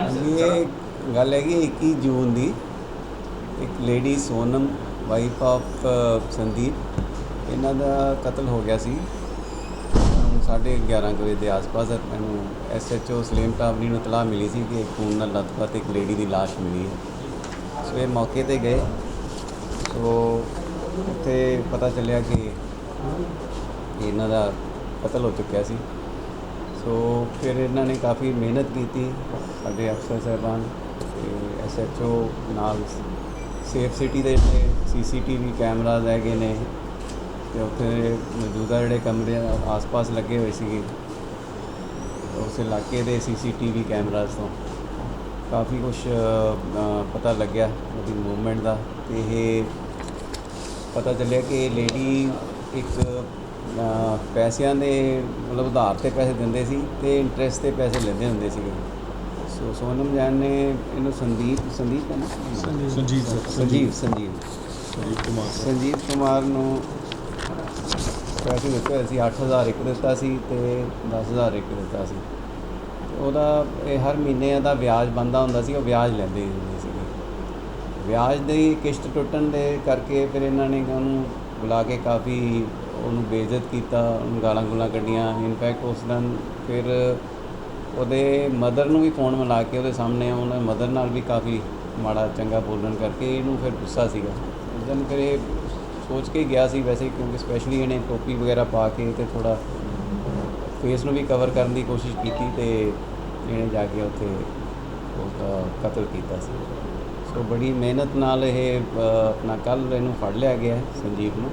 ਇਹ ਗੱਲ ਹੈਗੀ 21 ਜੂਨ ਦੀ। ਇੱਕ lady Sonam wife of Sandeep. ਇਹਨਾਂ ਦਾ ਕਤਲ ਹੋ ਗਿਆ ਸੀ। ਹੁਣ ਸਾਢੇ 11 ਕੁ ਵਜੇ ਦੇ ਆਸ-ਪਾਸ ਮੈਨੂੰ ਐਸਐਚਓ ਸਲੀਮ ਟਾਵਰੀ ਨੂੰ ਇਤਲਾਹ ਮਿਲੀ ਸੀ ਕਿ ਖੂਨ ਨਾਲ ਲੱਥਪੱਥ ਇੱਕ ਲੇਡੀ ਦੀ ਲਾਸ਼ ਮਿਲੀ ਹੈ। ਸੋ ਇਹ ਮੌਕੇ ਤੇ ਗਏ। ਸੋ ਉੱਥੇ ਪਤਾ ਚੱਲਿਆ ਕਿ ਇਹਨਾਂ ਦਾ ਕਤਲ ਹੋ ਚੁੱਕਿਆ ਸੀ। ਸੋ ਫਿਰ ਇਹਨਾਂ ਨੇ ਕਾਫੀ ਮਿਹਨਤ ਕੀਤੀ ਸਾਡੇ ਅਫਸਰ ਸਾਹਿਬਾਨ ਤੇ ਐਸਐਚਓ ਨਾਲ ਸੇਫ ਸਿਟੀ ਦੇ ਜਿਹੜੇ ਸੀਸੀਟੀਵੀ ਕੈਮਰਾਜ਼ ਹੈਗੇ ਨੇ ਤੇ ਉੱਥੇ ਮੌਜੂਦਾ ਜਿਹੜੇ ਕਮਰੇ ਆਸ-ਪਾਸ ਲੱਗੇ ਹੋਏ ਸੀਗੇ ਉਸ ਇਲਾਕੇ ਦੇ ਸੀਸੀਟੀਵੀ ਕੈਮਰਾਜ਼ ਤੋਂ। ਕਾਫੀ ਕੁਝ ਪਤਾ ਲੱਗਿਆ ਉਹਦੀ ਮੂਵਮੈਂਟ ਦਾ ਤੇ ਇਹ ਪਤਾ ਚੱਲਿਆ ਕਿ ਲੇਡੀ ਇੱਕ ਪੈਸਿਆਂ ਦੇ ਮਤਲਬ ਉਧਾਰ ਤੇ ਪੈਸੇ ਦਿੰਦੇ ਸੀ ਤੇ ਇੰਟਰਸਟ ਤੇ ਪੈਸੇ ਲੈਂਦੇ ਹੁੰਦੇ ਸੀਗੇ। ਸੋ ਸੋਨਮ ਜਾਨ ਨੇ ਇਹਨੂੰ ਸੰਦੀਪ ਸੰਦੀਪ ਹੈ ਨਾ? ਸੰਜੀਵ ਸਰ। ਸੰਜੀਵ ਸੰਜੀਵ। ਸੰਜੀਵ ਕੁਮਾਰ ਸੰਜੀਵ ਕੁਮਾਰ ਨੂੰ ਪੈਸੇ ਦਿੱਤੇ ਹੋਏ ਸੀ 8000 ਇੱਕ ਦਿੱਤਾ ਸੀ ਤੇ 10000 ਇੱਕ ਦਿੱਤਾ ਸੀ। ਉਹਦਾ ਇਹ ਹਰ ਮਹੀਨੇ ਦਾ ਵਿਆਜ ਬੰਦਾ ਹੁੰਦਾ ਸੀ ਉਹ ਵਿਆਜ ਲੈਂਦੇ ਹੁੰਦੇ ਸੀਗੇ। ਵਿਆਜ ਦੀ ਕਿਸ਼ਤ ਟੁੱਟਣ ਦੇ ਕਰਕੇ ਫਿਰ ਇਹਨਾਂ ਨੇ ਉਹਨੂੰ ਬੁਲਾ ਕੇ ਕਾਫੀ ਉਹਨੂੰ ਬੇਇੱਜ਼ਤ ਕੀਤਾ, ਉਹਨੂੰ ਗਾਲਾਂ ਗੁਲਾਂ ਕੱਢੀਆਂ। ਇਨਫੈਕਟ ਉਸ ਦਿਨ ਫਿਰ ਉਹਦੇ ਮਦਰ ਨੂੰ ਵੀ ਫੋਨ ਮਿਲਾ ਕੇ ਉਹਦੇ ਸਾਹਮਣੇ ਉਹਨਾਂ ਮਦਰ ਨਾਲ ਵੀ ਕਾਫੀ ਮਾੜਾ ਚੰਗਾ ਬੋਲਣ ਕਰਕੇ ਇਹਨੂੰ ਫਿਰ ਗੁੱਸਾ ਸੀਗਾ। ਉਸ ਦਿਨ ਫਿਰ ਇਹ ਸੋਚ ਕੇ ਗਿਆ ਸੀ ਵੈਸੇ ਕਿਉਂਕਿ ਸਪੈਸ਼ਲੀ ਇਹਨੇ ਟੋਪੀ ਵਗੈਰਾ ਪਾ ਕੇ ਤੇ ਥੋੜਾ ਫੇਸ ਨੂੰ ਵੀ ਕਵਰ ਕਰਨ ਦੀ ਕੋਸ਼ਿਸ਼ ਕੀਤੀ ਤੇ ਇਹਨੇ ਜਾ ਕੇ ਉੱਥੇ ਉਹਦਾ ਕਤਲ ਕੀਤਾ ਸੀ। ਸੋ ਬੜੀ ਮਿਹਨਤ ਨਾਲ ਇਹ ਆਪਣਾ ਕੱਲ ਇਹਨੂੰ ਫੜ ਲਿਆ ਗਿਆ ਸੰਜੀਵ ਨੂੰ।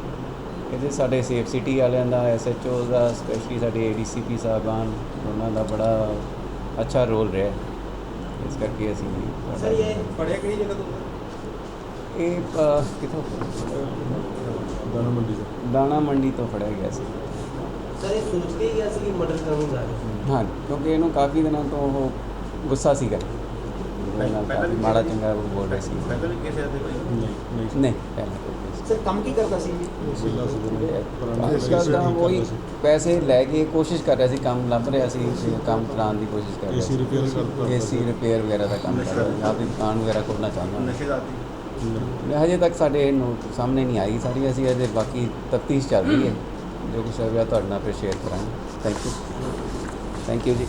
ਇਹਦੇ ਸਾਡੇ ਸੇਫ ਸਿਟੀ ਵਾਲਿਆਂ ਦਾ ਐਸਐਚਓ ਦਾ ਸਪੈਸ਼ਲੀ ਸਾਡੇ ਏਡੀਸੀਪੀ ਸਾਹਿਬਾਨ ਉਹਨਾਂ ਦਾ ਬੜਾ ਅੱਛਾ ਰੋਲ ਰਿਹਾ ਹੈ। ਇਸ ਕਰਕੇ ਅਸੀਂ ਸਰ ਇਹ ਪੜਿਆ ਕਿਹੜੀ ਜਗ੍ਹਾ ਤੋਂ? ਇਹ ਕਿੱਥੋਂ? ਦਾਣਾ ਮੰਡੀ ਸਰ ਦਾਣਾ ਮੰਡੀ ਤੋਂ ਫੜਿਆ ਗਿਆ ਸੀ। ਸਰ ਇਹ ਸੋਚ ਕੇ ਹੀ ਗਿਆ ਸੀ ਕਿ ਮਰਡਰ ਕਰਨ ਜਾ ਰਿਹਾ ਹਾਂ ਕਿਉਂਕਿ ਇਹਨੂੰ ਕਾਫੀ ਦਿਨਾਂ ਤੋਂ ਉਹ ਗੁੱਸਾ ਸੀਗਾ। ਨਾਲ ਮਾੜਾ ਚੰਗਾ ਉਹ ਬੋਲ ਰਿਹਾ ਸੀ। ਪਹਿਲਾਂ ਵੀ ਕਿਸੇ ਦੇ ਨਹੀਂ ਨਹੀਂ। ਨਹੀਂ। ਪਹਿਲਾਂ ਕੋਈ ਨਹੀਂ। ਸਰ ਕੰਮ ਕੀ ਕਰਦਾ ਸੀ? ਜੀ ਜ਼ਿਲ੍ਹਾ ਸਦਰ ਪੁਰਾਣੀ ਅੱਜ ਕੱਲ੍ਹ ਤਾਂ ਉਹੀ ਪੈਸੇ ਲੈ ਕੇ ਕੋਸ਼ਿਸ਼ ਕਰ ਰਿਹਾ ਸੀ ਕੰਮ ਲੱਭ ਰਿਹਾ ਸੀ ਕੰਮ ਚਲਾਉਣ ਦੀ ਕੋਸ਼ਿਸ਼ ਕਰ ਰਿਹਾ ਏਸੀ ਰਿਪੇਅਰ ਕਰਦਾ ਏਸੀ ਰਿਪੇਅਰ ਵਗੈਰਾ ਦਾ ਕੰਮ ਆਪਣੀ ਦੁਕਾਨ ਵਗੈਰਾ ਖੋਲ੍ਹਣਾ ਚਾਹੁੰਦਾ ਨਸ਼ੇ ਦਾ ਹਜੇ ਤੱਕ ਸਾਡੇ ਨੋਟ ਸਾਹਮਣੇ ਨਹੀਂ ਆਈ ਸਾਰੀ। ਅਸੀਂ ਅਜੇ ਬਾਕੀ ਤਫਤੀਸ਼ ਚੱਲ ਰਹੀ ਹੈ। ਜੋ ਕੁਛ ਹੋਵੇਗਾ ਤੁਹਾਡੇ ਨਾਲ ਫਿਰ ਸ਼ੇਅਰ ਕਰਾਂਗੇ। ਥੈਂਕ ਯੂ ਥੈਂਕ ਯੂ ਜੀ।